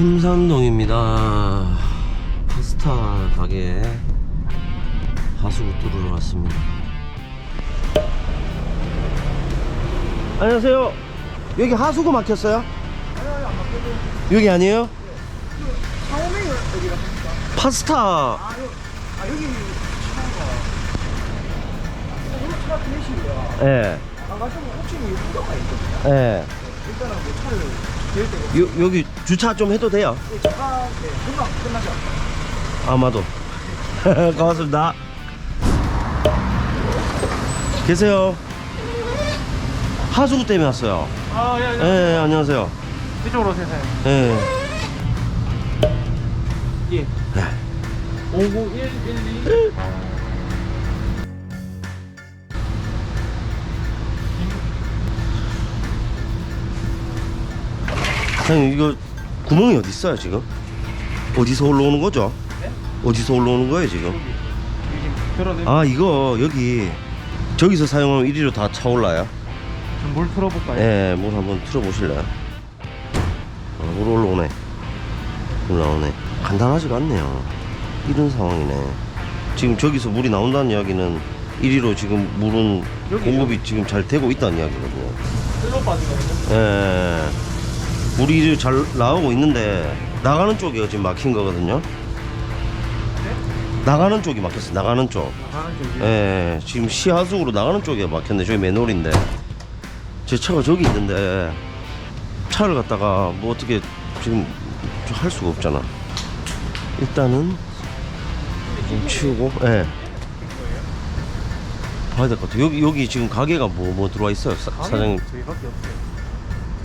침산동입니다. 파스타 가게에 하수구 뚫으러 왔습니다. 안녕하세요. 여기 하수구 막혔어요? 여기 아니에요? 처음에 여기가? 파스타 아, 여, 아 여기 차가 오늘 차 대시고요. 예. 나가시면 혹시 후가가 있거든요. 예. 일단은 뭐 차를 댈 때가 요, 여기 주차 좀 해도 돼요? 이 차가 네, 금방 끝나죠. 아마도. 고맙습니다. 계세요? 하수구 때문에 왔어요. 아, 예, 예. 안녕하세요. 이쪽으로 오세요. 예. 예. 59112 사장님 이거 구멍이 어디 있어요 지금 어디서 올라오는 거죠 네? 어디서 올라오는 거예요 지금. 아 이거 여기 저기서 사용하면 이리로 다 차올라요 물 틀어볼까요? 예, 물 한번 틀어보실래요? 어, 물 올라오네. 올라오네. 간단하지가 않네요. 이런 상황이네. 지금 저기서 물이 나온다는 이야기는 이리로 지금 물은 공급이 지금 잘 되고 있다는 이야기거든요. 흘러 빠지거든요. 예. 물이 잘 나오고 있는데 나가는 쪽이 지금 막힌 거거든요. 나가는 쪽이 막혔어. 나가는 쪽. 나가는 쪽이. 예, 지금 시하수구로 나가는 쪽에 막혔네. 저기 맨홀인데. 제 차가 저기 있는데 차를 갖다가 뭐 어떻게 지금 좀할 수가 없잖아. 일단은 좀 치우고, 예. 봐야 될 것 같아. 여기 여기 지금 가게가 뭐 뭐 들어와 있어요, 사, 사장님. 저희밖에 없어요.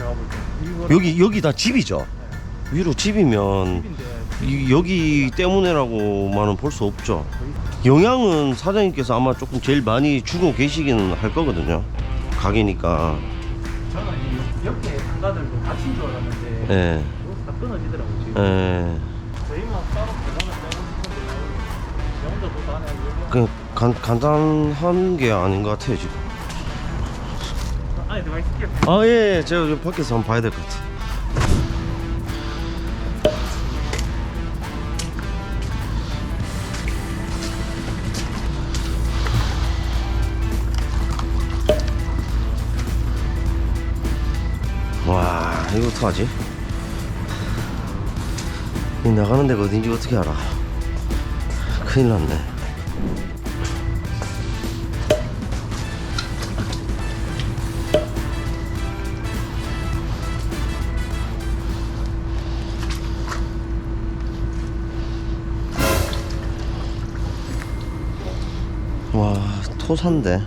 제가 볼 때. 이거 여기 여기 다 집이죠. 위로 집이면 집인데 이, 여기 때문에라고만은 볼 수 없죠. 영향은 사장님께서 아마 조금 제일 많이 주고 계시기는 할 거거든요. 가게니까. 저는 이 옆에 상가들도 다친 줄 알았는데 예. 이거 다 끊어지더라고요 지금. 예. 저희만 따로 계단을 빼고 싶은데 저 혼자 또 안에 그냥 간, 간단한 게 아닌 것 같아요, 지금. 안에 들어가 있을게요. 아, 예, 예. 제가 좀 밖에서 한번 봐야 될 것 같아요. 와, 이거 어떡하지? 이 나가는 데가 어딘지 어떻게 알아? 큰일 났네. 토산데.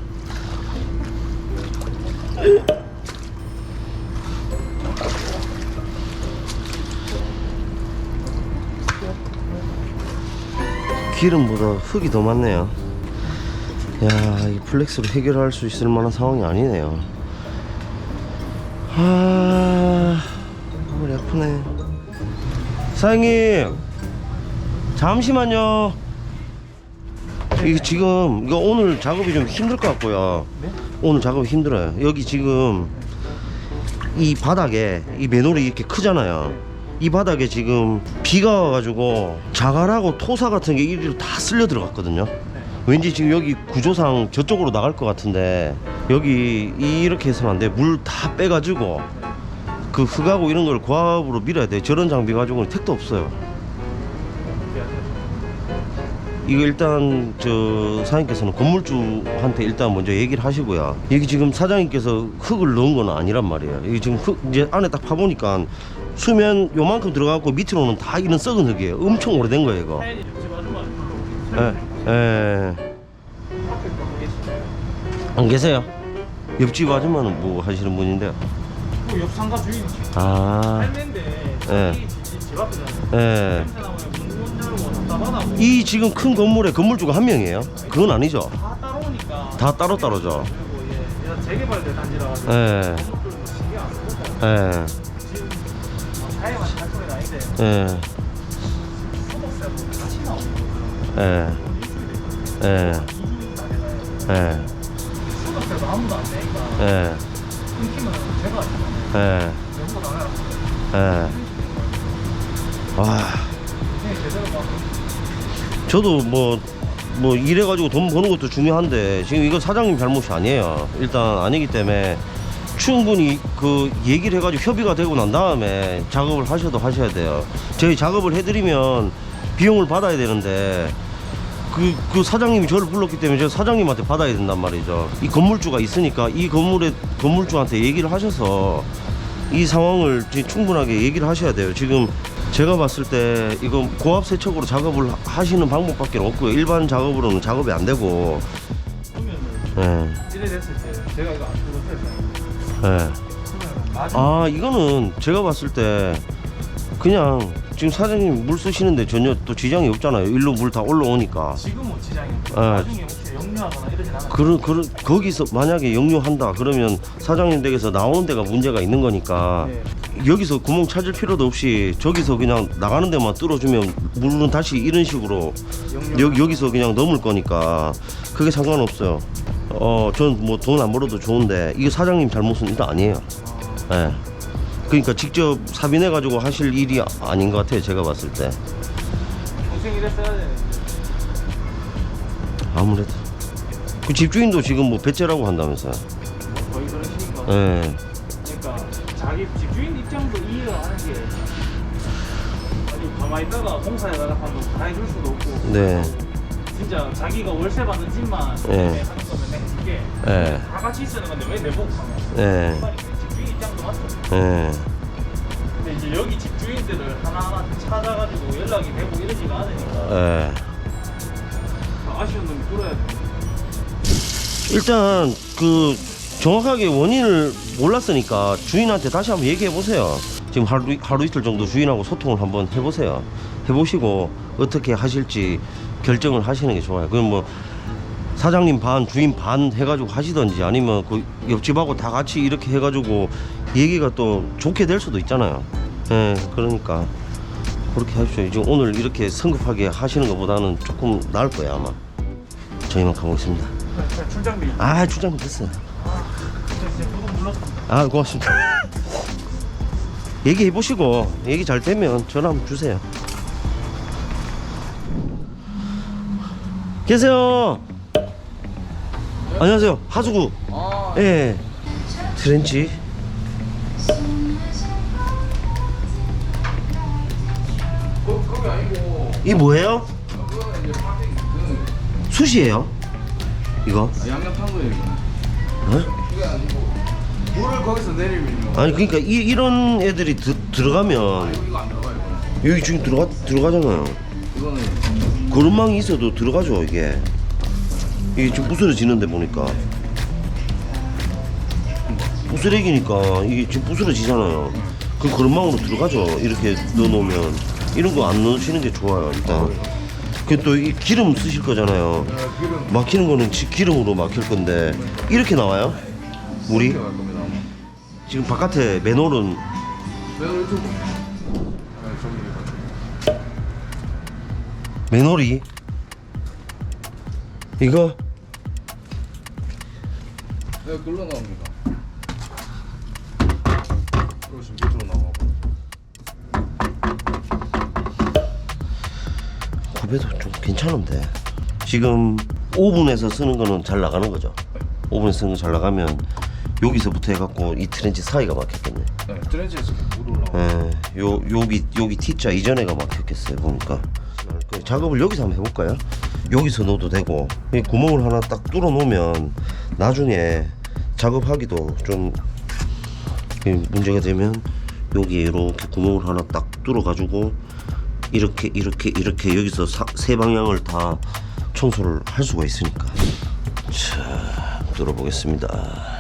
기름보다 흙이 더 많네요. 야, 이 플렉스로 해결할 수 있을 만한 상황이 아니네요. 아, 머리 아프네. 사장님, 잠시만요. 이게 지금 이거 오늘 작업이 좀 힘들 것 같고요. 네? 오늘 작업이 힘들어요. 여기 지금 이 바닥에 이 맨홀이 이렇게 크잖아요. 이 바닥에 지금 비가 와가지고 자갈하고 토사 같은 게 이리로 다 쓸려 들어갔거든요. 왠지 지금 여기 구조상 저쪽으로 나갈 것 같은데 여기 이렇게 해서는 안 돼. 물 다 빼가지고 그 흙하고 이런 걸 고압으로 밀어야 돼. 저런 장비 가지고는 택도 없어요. 이거 일단 저 사장님께서는 건물주한테 일단 먼저 얘기를 하시고요. 여기 지금 사장님께서 흙을 넣은 건 아니란 말이에요. 여기 지금 흙 이제 안에 딱 파보니까 수면 요만큼 들어가고 밑으로는 다 이런 썩은 흙이에요. 엄청 오래된 거예요, 이거. 예, 예. 안 계세요? 옆집 아줌마는 뭐 하시는 분인데요? 그옆 상가 주인 아, 할매인데 예. 이 집, 집 앞에 예. 냄새 열고 답답하다고 이 지금 큰 건물에 건물주가 한 명이에요? 그건 아니죠. 다 따라오니까. 다 따로 따로죠. 예, 재개발된 단지라 가지고. 예. 예, 뭐할 소리는 아닌데 예, 소득세도 같이 나오는 거예요 예, 예, 예, 소득세도 아무도 안 내니까. 예, 끊기면 제가 예, 연고 나가라 예. 와 저도 뭐, 뭐 이래가지고 돈 버는 것도 중요한데 지금 이거 사장님 잘못이 아니에요. 일단 아니기 때문에 충분히 그 얘기를 해가지고 협의가 되고 난 다음에 작업을 하셔도 하셔야 돼요. 저희 작업을 해드리면 비용을 받아야 되는데 그, 그 사장님이 저를 불렀기 때문에 제가 사장님한테 받아야 된단 말이죠. 이 건물주가 있으니까 이 건물의 건물주한테 얘기를 하셔서 이 상황을 충분하게 얘기를 하셔야 돼요. 지금 제가 봤을 때 이거 고압 세척으로 작업을 하시는 방법밖에 없고요. 일반 작업으로는 작업이 안 되고, 예, 이래 됐을 때 제가 이거 안 뜯어서 예. 그러면 나중에 아 이거는 제가 봤을 때 그냥 지금 사장님 물 쓰시는데 전혀 또 지장이 없잖아요. 일로 물 다 올라오니까. 지금은 지장이 없고 아. 나중에 혹시 역류하거나 이러진 않아요. 그런 그런 거기서 만약에 역류한다 그러면 사장님 댁에서 나오는 데가 문제가 있는 거니까 네. 여기서 구멍 찾을 필요도 없이 저기서 그냥 나가는 데만 뚫어주면 물은 다시 이런 식으로. 여기 여기서 그냥 넘을 거니까 그게 상관없어요. 어, 전 뭐 돈 안 벌어도 좋은데 이게 사장님 잘못은 일단 아니에요. 예. 그러니까 직접 삽입해 가지고 하실 일이 아닌 것 같아요. 제가 봤을 때 아무래도 그 집주인도 지금 뭐 배째라고 한다면서요. 뭐 거의 그런 식인 거. 예. 자기 집주인 입장도 이해를 하는 게 아니 가만히 있다가 공사에다가 한번 다 해줄 수도 없고 네. 진짜 자기가 월세 받는 집만 네. 하는 거면 내가 줄게 예. 다 같이 쓰는 건데 왜 내보고 예. 그 말이 집주인 입장도 맞죠 예. 근데 이제 여기 집주인들을 하나하나 찾아가지고 연락이 되고 이러지가 않으니까 예. 아쉬운 놈이 뚫어야 돼 일단 그 정확하게 원인을 몰랐으니까 주인한테 다시 한번 얘기해 보세요. 지금 하루 하루 이틀 정도 주인하고 소통을 한번 해보세요. 해보시고 어떻게 하실지 결정을 하시는 게 좋아요. 그럼 뭐 사장님 반 주인 반 해가지고 하시던지 아니면 그 옆집하고 다 같이 이렇게 해가지고 얘기가 또 좋게 될 수도 있잖아요. 예, 그러니까 그렇게 하십시오. 지금 오늘 이렇게 성급하게 하시는 것보다는 조금 나을 거예요 아마. 저희만 가보겠습니다. 출장비 아 주장 됐어요. 아 고맙습니다. 얘기해 보시고 얘기 잘 되면 전화 한번 주세요. 계세요. 안녕하세요. 하수구. 아 예. 트렌치. 아니고 이 뭐예요? 그 숯이에요. 이거? 양념 탄 거예요 이거. 어? 그게 아니고 물을 거기서 내리면요. 아니 그러니까 이, 이런 애들이 드, 들어가면 이거 이거 안 들어가요. 여기 지금 들어가 들어가잖아요. 이거는 거름망이 있어도 들어가죠 이게. 이게 지금 부스러지는데 보니까. 부스러기니까 이게 지금 부스러지잖아요. 그 거름망으로 들어가죠. 이렇게 넣어놓으면. 이런 거 안 넣으시는 게 좋아요 일단. 그또이 기름 쓰실 거잖아요. 어, 기름. 막히는 거는 지- 기름으로 막힐 건데. 이렇게 나와요 물이. 지금 바깥에 맨홀은. 네, 저기 이거. 맨홀이 이거 네, 글로 나옵니다. 그러시 밑으로 나가고. 구배도 좀 괜찮은데 지금 오븐에서 쓰는 거는 잘 나가는 거죠 오븐에서 쓰는 거 잘 나가면 여기서부터 해갖고 이 트렌치 사이가 막혔겠네 네, 트렌치에서 물 올라가. 예, 요 여기 여기 T자 이전에가 막혔겠어요 보니까 그 작업을 여기서 한번 해볼까요? 여기서 넣어도 되고 이 구멍을 하나 딱 뚫어 놓으면 나중에 작업하기도 좀이 문제가 되면 여기에 이렇게 구멍을 하나 딱 뚫어 가지고 이렇게 이렇게 이렇게 여기서 사, 세 방향을 다 청소를 할 수가 있으니까 자 뚫어 보겠습니다.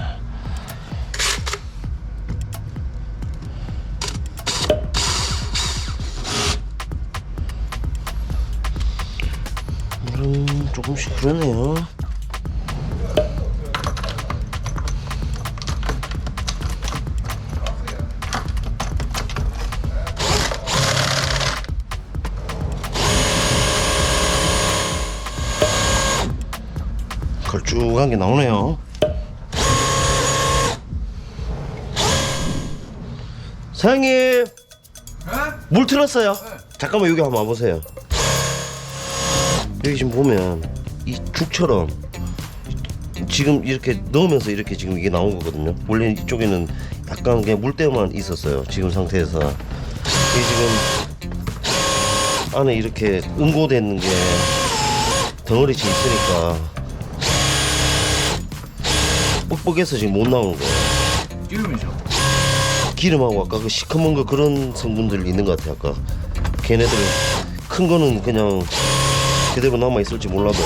조금씩 흐르네요. 걸쭉한 게 나오네요. 사장님, 네? 물 틀었어요. 네. 잠깐만 여기 한번 와보세요. 여기 지금 보면 이 죽처럼 지금 이렇게 넣으면서 이렇게 지금 이게 나온 거거든요. 원래 이쪽에는 약간 그냥 물때만 있었어요. 지금 상태에서 이게 지금 안에 이렇게 응고되는 게 덩어리치 있으니까 뻑뻑해서 지금 못 나오는 거예요. 기름이죠. 기름하고 아까 그 시커먼 거 그런 성분들 있는 것 같아 아까 걔네들 큰 거는 그냥 그대로 남아 있을지 몰라도.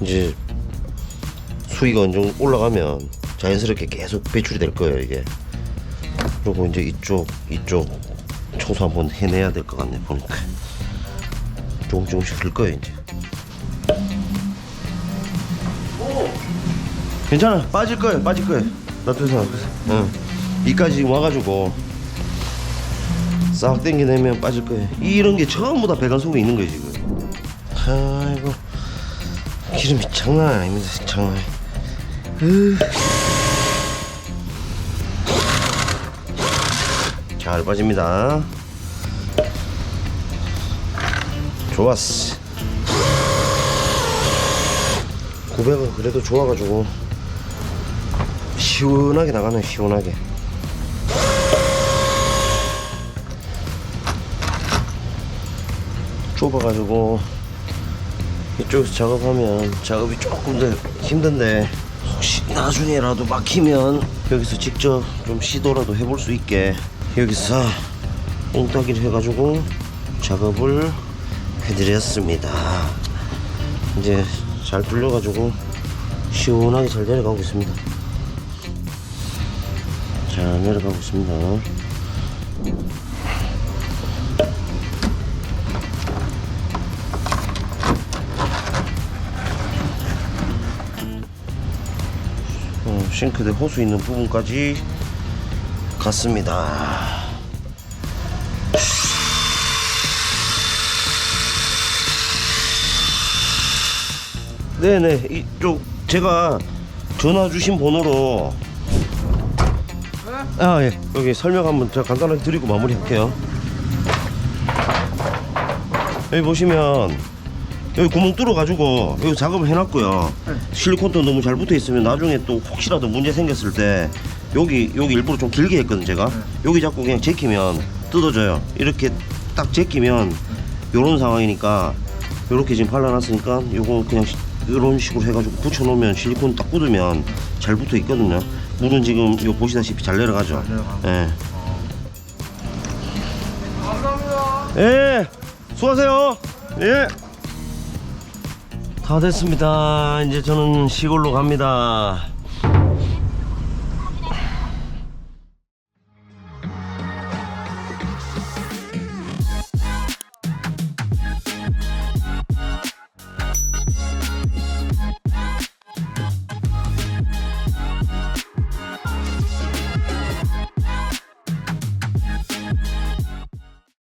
이제 수위가 어느 정도 올라가면 자연스럽게 계속 배출이 될 거예요 이게. 그리고 이제 이쪽 이쪽 청소 한번 해내야 될 것 같네 보니까. 조금 조금씩 들 거예요 이제. 괜찮아. 빠질 거예요 빠질 거예요. 놔두세요 응. 이까지 와가지고 싹 당겨내면 빠질 거예요. 이런 게 전부 다 배관 속에 있는 거예요 지금. 아이고 기름이 장난 아닙니다 장난. 으. 잘 빠집니다. 좋았어. 900은 그래도 좋아가지고 시원하게 나가네 시원하게 좁아가지고 이쪽에서 작업하면 작업이 조금 더 힘든데 혹시 나중에라도 막히면 여기서 직접 좀 시도라도 해볼 수 있게 여기서 옹따기를 해가지고 작업을 해드렸습니다. 이제 잘 뚫려가지고 시원하게 잘 내려가고 있습니다. 잘 내려가고 있습니다 싱크대 호수 있는 부분까지 갔습니다. 네네 이쪽 제가 전화 주신 번호로 아 예. 여기 설명 한번 제가 간단하게 드리고 마무리할게요. 여기 보시면 여기 구멍 뚫어 가지고 여기 작업을 해놨고요 실리콘도 너무 잘 붙어 있으면 나중에 또 혹시라도 문제 생겼을 때 여기 여기 일부러 좀 길게 했거든 제가 여기 자꾸 그냥 제끼면 뜯어져요 이렇게 딱 제끼면 요런 상황이니까 요렇게 지금 발라놨으니까 요거 그냥 시- 이런 식으로 해가지고 붙여놓으면 실리콘 딱 꽂으면 잘 붙어 있거든요 물은 지금 요 보시다시피 잘 내려가죠 예. 감사합니다. 예, 수고하세요. 예. 다 됐습니다. 이제 저는 시골로 갑니다.